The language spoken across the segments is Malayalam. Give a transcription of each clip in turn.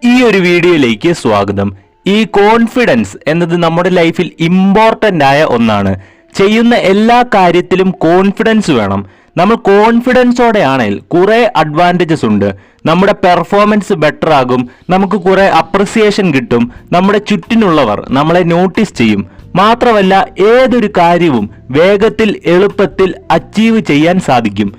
ഈ ഒരു വീഡിയോയിലേക്ക് സ്വാഗതം. ഈ കോൺഫിഡൻസ് എന്നത് നമ്മുടെ ലൈഫിൽ ഇമ്പോർട്ടന്റ് ആയ ഒന്നാണ്. ചെയ്യുന്ന എല്ലാ കാര്യത്തിലും കോൺഫിഡൻസ് വേണം. നമ്മൾ കോൺഫിഡൻസോടെയാണെങ്കിൽ കുറെ അഡ്വാന്റേജസ് ഉണ്ട്. നമ്മുടെ പെർഫോമൻസ് ബെറ്റർ ആകും. നമുക്ക് കുറേ അപ്രിസിയേഷൻ കിട്ടും. നമ്മുടെ ചുറ്റിനുള്ളവർ നമ്മളെ നോട്ടീസ് ചെയ്യും. മാത്രമല്ല ഏതൊരു കാര്യവും വേഗത്തിൽ എളുപ്പത്തിൽ അച്ചീവ് ചെയ്യാൻ സാധിക്കും.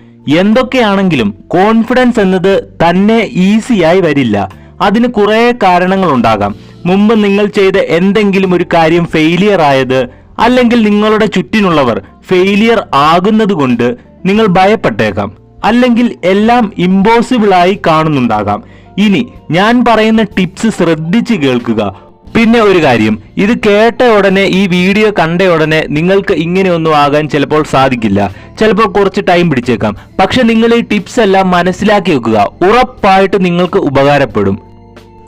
എന്തൊക്കെയാണെങ്കിലും കോൺഫിഡൻസ് എന്നത് തന്നെ ഈസിയായി വരില്ല. അതിന് കുറേ കാരണങ്ങൾ ഉണ്ടാകാം മുമ്പ് നിങ്ങൾ ചെയ്ത എന്തെങ്കിലും ഒരു കാര്യം ഫെയിലിയർ ആയത് അല്ലെങ്കിൽ നിങ്ങളുടെ ചുറ്റിനുള്ളവർ ഫെയിലിയർ ആകുന്നത് കൊണ്ട് നിങ്ങൾ ഭയപ്പെട്ടേക്കാം. അല്ലെങ്കിൽ എല്ലാം ഇമ്പോസിബിൾ ആയി കാണുന്നുണ്ടാകാം. ഇനി ഞാൻ പറയുന്ന ടിപ്സ് ശ്രദ്ധിച്ച് കേൾക്കുക. പിന്നെ ഒരു കാര്യം ഇത് കേട്ട ഉടനെ ഈ വീഡിയോ കണ്ട ഉടനെ നിങ്ങൾക്ക് ഇങ്ങനെയൊന്നും ആകാൻ ചിലപ്പോൾ സാധിക്കില്ല. ചിലപ്പോൾ കുറച്ച് ടൈം പിടിച്ചേക്കാം. പക്ഷെ നിങ്ങൾ ഈ ടിപ്സ് എല്ലാം മനസ്സിലാക്കി വെക്കുക. ഉറപ്പായിട്ട് നിങ്ങൾക്ക് ഉപകാരപ്പെടും.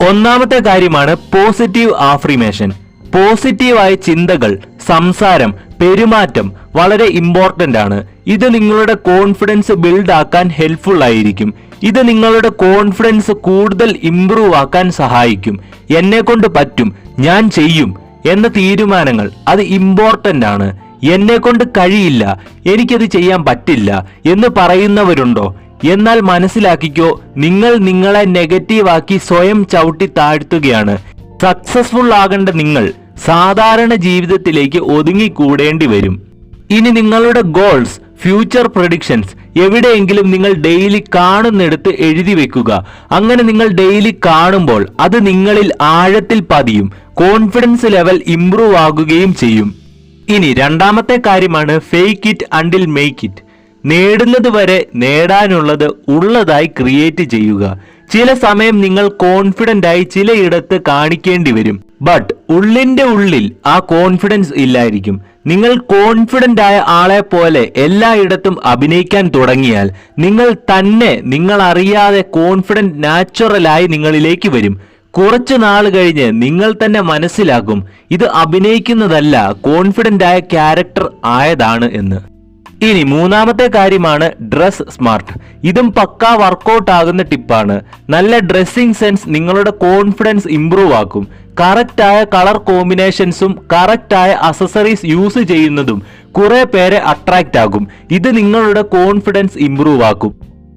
ഒന്നാമത്തെ കാര്യമാണ് പോസിറ്റീവ് ആഫ്രിമേഷൻ പോസിറ്റീവായ ചിന്തകൾ സംസാരം പെരുമാറ്റം വളരെ ഇമ്പോർട്ടന്റ് ആണ്. ഇത് നിങ്ങളുടെ കോൺഫിഡൻസ് ബിൽഡ് ആക്കാൻ ഹെൽപ്ഫുൾ ആയിരിക്കും. ഇത് നിങ്ങളുടെ കോൺഫിഡൻസ് കൂടുതൽ ഇംപ്രൂവ് ആക്കാൻ സഹായിക്കും. എന്നെ കൊണ്ട് പറ്റും ഞാൻ ചെയ്യും എന്ന തീരുമാനങ്ങൾ അത് ഇമ്പോർട്ടന്റ് ആണ്. എന്നെ കൊണ്ട് കഴിയില്ല എനിക്കത് ചെയ്യാൻ പറ്റില്ല എന്ന് പറയുന്നവരുണ്ടോ? എന്നാൽ മനസ്സിലാക്കിക്കോ നിങ്ങൾ നിങ്ങളെ നെഗറ്റീവാക്കി സ്വയം ചവിട്ടി താഴ്ത്തുകയാണ്. സക്സസ്ഫുൾ ആകേണ്ട നിങ്ങൾ സാധാരണ ജീവിതത്തിലേക്ക് ഒതുങ്ങിക്കൂടേണ്ടി വരും. ഇനി നിങ്ങളുടെ ഗോൾസ് ഫ്യൂച്ചർ പ്രൊഡിക്ഷൻസ് എവിടെയെങ്കിലും നിങ്ങൾ ഡെയിലി കാണുന്നിടത്ത് എഴുതി വെക്കുക. അങ്ങനെ നിങ്ങൾ ഡെയിലി കാണുമ്പോൾ അത് നിങ്ങളിൽ ആഴത്തിൽ പതിയും കോൺഫിഡൻസ് ലെവൽ ഇംപ്രൂവ് ആകുകയും ചെയ്യും. ഇനി രണ്ടാമത്തെ കാര്യമാണ് fake it until make it നേടുന്നത് വരെ നേടാനുള്ളത് ഉള്ളതായി ക്രിയേറ്റ് ചെയ്യുക. ചില സമയം നിങ്ങൾ കോൺഫിഡന്റ് ആയി ചിലയിടത്ത് കാണിക്കേണ്ടി വരും. ബട്ട് ഉള്ളിന്റെ ഉള്ളിൽ ആ കോൺഫിഡൻസ് ഇല്ലായിരിക്കും. നിങ്ങൾ കോൺഫിഡന്റ് ആയ ആളെ പോലെ എല്ലായിടത്തും അഭിനയിക്കാൻ തുടങ്ങിയാൽ നിങ്ങൾ തന്നെ നിങ്ങൾ അറിയാതെ കോൺഫിഡന്റ് നാച്ചുറലായി നിങ്ങളിലേക്ക് വരും. കുറച്ച് നാൾ കഴിഞ്ഞ് നിങ്ങൾ തന്നെ മനസ്സിലാക്കും ഇത് അഭിനയിക്കുന്നതല്ല കോൺഫിഡന്റ് ആയ ക്യാരക്ടർ ആയതാണ് എന്ന്. ഇനി മൂന്നാമത്തെ കാര്യമാണ് ഡ്രസ് സ്മാർട്ട് ഇതും പക്കാ വർക്കൗട്ട് ആകുന്ന ടിപ്പാണ് നല്ല ഡ്രസ്സിംഗ് സെൻസ് നിങ്ങളുടെ കോൺഫിഡൻസ് ഇംപ്രൂവ് ആക്കും. കറക്റ്റായ കളർ കോമ്പിനേഷൻസും കറക്റ്റായ അസസറീസ് യൂസ് ചെയ്യുന്നതും കുറെ പേരെ അട്രാക്റ്റ് ആകും. ഇത് നിങ്ങളുടെ കോൺഫിഡൻസ് ഇംപ്രൂവ് ആക്കും.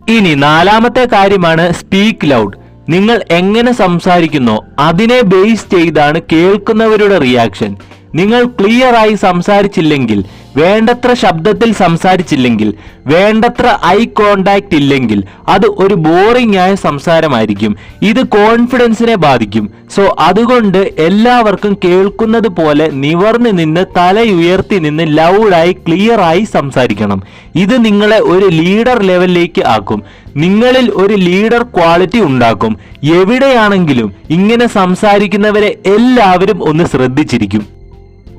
ഇനി നാലാമത്തെ കാര്യമാണ് സ്പീക്ക് ലൗഡ് നിങ്ങൾ എങ്ങനെ സംസാരിക്കുന്നോ അതിനെ ബേസ് ചെയ്താണ് കേൾക്കുന്നവരുടെ റിയാക്ഷൻ നിങ്ങൾ ക്ലിയറായി സംസാരിച്ചില്ലെങ്കിൽ വേണ്ടത്ര ശബ്ദത്തിൽ സംസാരിച്ചില്ലെങ്കിൽ വേണ്ടത്ര ഐ കോണ്ടാക്ട് ഇല്ലെങ്കിൽ അത് ഒരു ബോറിംഗ് ആയ സംസാരമായിരിക്കും. ഇത് കോൺഫിഡൻസിനെ ബാധിക്കും. സോ അതുകൊണ്ട് എല്ലാവർക്കും കേൾക്കുന്നത് പോലെ നിവർന്നു നിന്ന് തലയുയർത്തി നിന്ന് ലൗഡായി ക്ലിയറായി സംസാരിക്കണം. ഇത് നിങ്ങളെ ഒരു ലീഡർ ലെവലിലേക്ക് ആക്കും. നിങ്ങളിൽ ഒരു ലീഡർ ക്വാളിറ്റി ഉണ്ടാക്കും. എവിടെയാണെങ്കിലും ഇങ്ങനെ സംസാരിക്കുന്നവരെ എല്ലാവരും ഒന്ന് ശ്രദ്ധിച്ചിരിക്കും.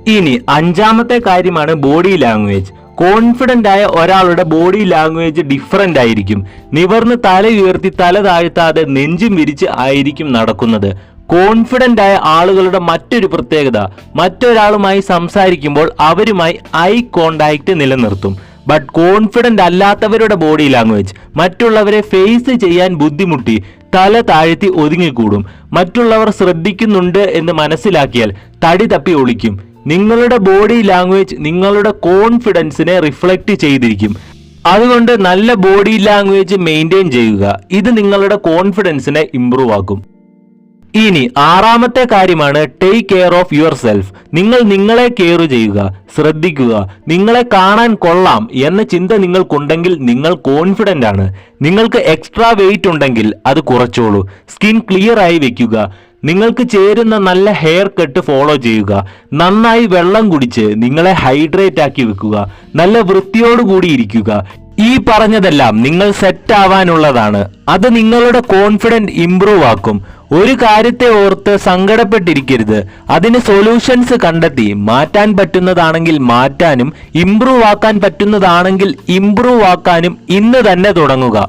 ഇനി അഞ്ചാമത്തെ കാര്യമാണ് ബോഡി ലാംഗ്വേജ് കോൺഫിഡന്റ് ആയ ഒരാളുടെ ബോഡി ലാംഗ്വേജ് ഡിഫറെന്റ് ആയിരിക്കും. നിവർന്ന് തല ഉയർത്തി തല താഴ്ത്താതെ നെഞ്ചും വിരിച്ച് ആയിരിക്കും നടക്കുന്നത്. കോൺഫിഡന്റ് ആയ ആളുകളുടെ മറ്റൊരു പ്രത്യേകത മറ്റൊരാളുമായി സംസാരിക്കുമ്പോൾ അവരുമായി ഐ കോണ്ടാക്ട് നിലനിർത്തും. ബട്ട് കോൺഫിഡന്റ് അല്ലാത്തവരുടെ ബോഡി ലാംഗ്വേജ് മറ്റുള്ളവരെ ഫേസ് ചെയ്യാൻ ബുദ്ധിമുട്ടി തല താഴ്ത്തി ഒതുങ്ങിക്കൂടും. മറ്റുള്ളവർ ശ്രദ്ധിക്കുന്നുണ്ട് എന്ന് മനസ്സിലാക്കിയാൽ തടി തപ്പി ഒളിക്കും. നിങ്ങളുടെ ബോഡി ലാംഗ്വേജ് നിങ്ങളുടെ കോൺഫിഡൻസിനെ റിഫ്ലക്റ്റ് ചെയ്തിരിക്കും. അതുകൊണ്ട് നല്ല ബോഡി ലാംഗ്വേജ് മെയിന്റെയിൻ ചെയ്യുക. ഇത് നിങ്ങളുടെ കോൺഫിഡൻസിനെ ഇമ്പ്രൂവ് ആക്കും. ഇനി ആറാമത്തെ കാര്യമാണ് take care of your self നിങ്ങൾ നിങ്ങളെ കെയർ ചെയ്യുക ശ്രദ്ധിക്കുക നിങ്ങളെ കാണാൻ കൊള്ളാം എന്ന ചിന്ത നിങ്ങൾക്കുണ്ടെങ്കിൽ നിങ്ങൾ കോൺഫിഡന്റ് ആണ്. നിങ്ങൾക്ക് എക്സ്ട്രാ വെയിറ്റ് ഉണ്ടെങ്കിൽ അത് കുറച്ചോളൂ. സ്കിൻ ക്ലിയർ ആയി വെക്കുക. നിങ്ങൾക്ക് ചേരുന്ന നല്ല ഹെയർ കട്ട് ഫോളോ ചെയ്യുക. നന്നായി വെള്ളം കുടിച്ച് നിങ്ങളെ ഹൈഡ്രേറ്റ് ആക്കി വെക്കുക. നല്ല വൃത്തിയോടുകൂടി ഇരിക്കുക. ഈ പറഞ്ഞതെല്ലാം നിങ്ങൾ സെറ്റ് ആവാനുള്ളതാണ്. അത് നിങ്ങളുടെ കോൺഫിഡന്റ് ഇംപ്രൂവ് ആക്കും. ഒരു കാര്യത്തെ ഓർത്ത് സങ്കടപ്പെട്ടിരിക്കരുത്. അതിന് സൊല്യൂഷൻസ് കണ്ടെത്തി. മാറ്റാൻ പറ്റുന്നതാണെങ്കിൽ മാറ്റാനും ഇംപ്രൂവ് ആക്കാൻ പറ്റുന്നതാണെങ്കിൽ ഇംപ്രൂവ് ആക്കാനും ഇന്ന് തന്നെ തുടങ്ങുക.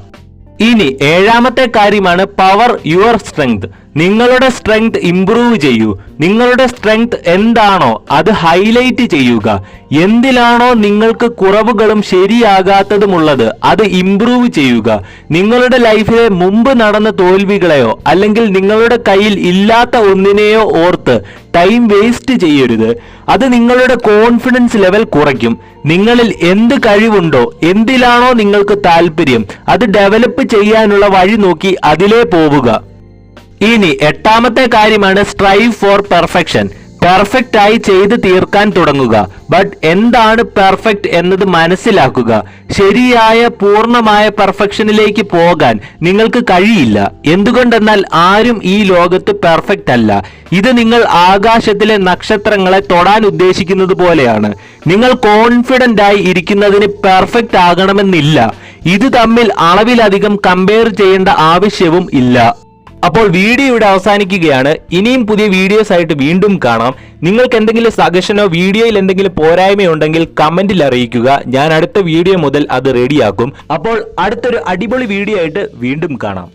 ഇനി ഏഴാമത്തെ കാര്യമാണ് പവർ യുവർ സ്ട്രെങ്ത് നിങ്ങളുടെ സ്ട്രെങ്ത് ഇംപ്രൂവ് ചെയ്യൂ. നിങ്ങളുടെ സ്ട്രെങ്ത് എന്താണോ അത് ഹൈലൈറ്റ് ചെയ്യുക. എന്തിലാണോ നിങ്ങൾക്ക് കുറവുകളും ശരിയാകാത്തതുമുള്ളത് അത് ഇംപ്രൂവ് ചെയ്യുക. നിങ്ങളുടെ ലൈഫിലെ മുമ്പ് നടന്ന തോൽവികളെയോ അല്ലെങ്കിൽ നിങ്ങളുടെ കയ്യിൽ ഇല്ലാത്ത ഒന്നിനെയോ ഓർത്ത് ടൈം വേസ്റ്റ് ചെയ്യരുത്. അത് നിങ്ങളുടെ കോൺഫിഡൻസ് ലെവൽ കുറയ്ക്കും. നിങ്ങളിൽ എന്ത് കഴിവുണ്ടോ എന്തിലാണോ നിങ്ങൾക്ക് താല്പര്യം അത് ഡെവലപ്പ് ചെയ്യാനുള്ള വഴി നോക്കി അതിലേ പോവുക. ഇനി എട്ടാമത്തെ കാര്യമാണ് സ്ട്രൈവ് ഫോർ പെർഫെക്ഷൻ പെർഫെക്റ്റ് ആയി ചെയ്ത് തീർക്കാൻ തുടങ്ങുക. ബട്ട് എന്താണ് പെർഫെക്റ്റ് എന്നത് മനസ്സിലാക്കുക. ശരിയായ പൂർണമായ പെർഫെക്ഷനിലേക്ക് പോകാൻ നിങ്ങൾക്ക് കഴിയില്ല. എന്തുകൊണ്ടെന്നാൽ ആരും ഈ ലോകത്ത് പെർഫെക്റ്റ് അല്ല. ഇത് നിങ്ങൾ ആകാശത്തിലെ നക്ഷത്രങ്ങളെ തൊടാൻ ഉദ്ദേശിക്കുന്നത് പോലെയാണ്. നിങ്ങൾ കോൺഫിഡന്റ് ആയി ഇരിക്കുന്നതിന് പെർഫെക്റ്റ് ആകണമെന്നില്ല. ഇത് തമ്മിൽ അളവിലധികം കമ്പയർ ചെയ്യേണ്ട ആവശ്യവും ഇല്ല. അപ്പോൾ വീഡിയോ ഇവിടെ അവസാനിക്കുകയാണ്. ഇനിയും പുതിയ വീഡിയോസ് ആയിട്ട് വീണ്ടും കാണാം. നിങ്ങൾക്ക് എന്തെങ്കിലും സജഷനോ വീഡിയോയിൽ എന്തെങ്കിലും പോരായ്മയുണ്ടെങ്കിൽ കമന്റിൽ അറിയിക്കുക. ഞാൻ അടുത്ത വീഡിയോ മുതൽ അത് റെഡിയാക്കും അപ്പോൾ അടുത്തൊരു അടിപൊളി വീഡിയോ ആയിട്ട് വീണ്ടും കാണാം.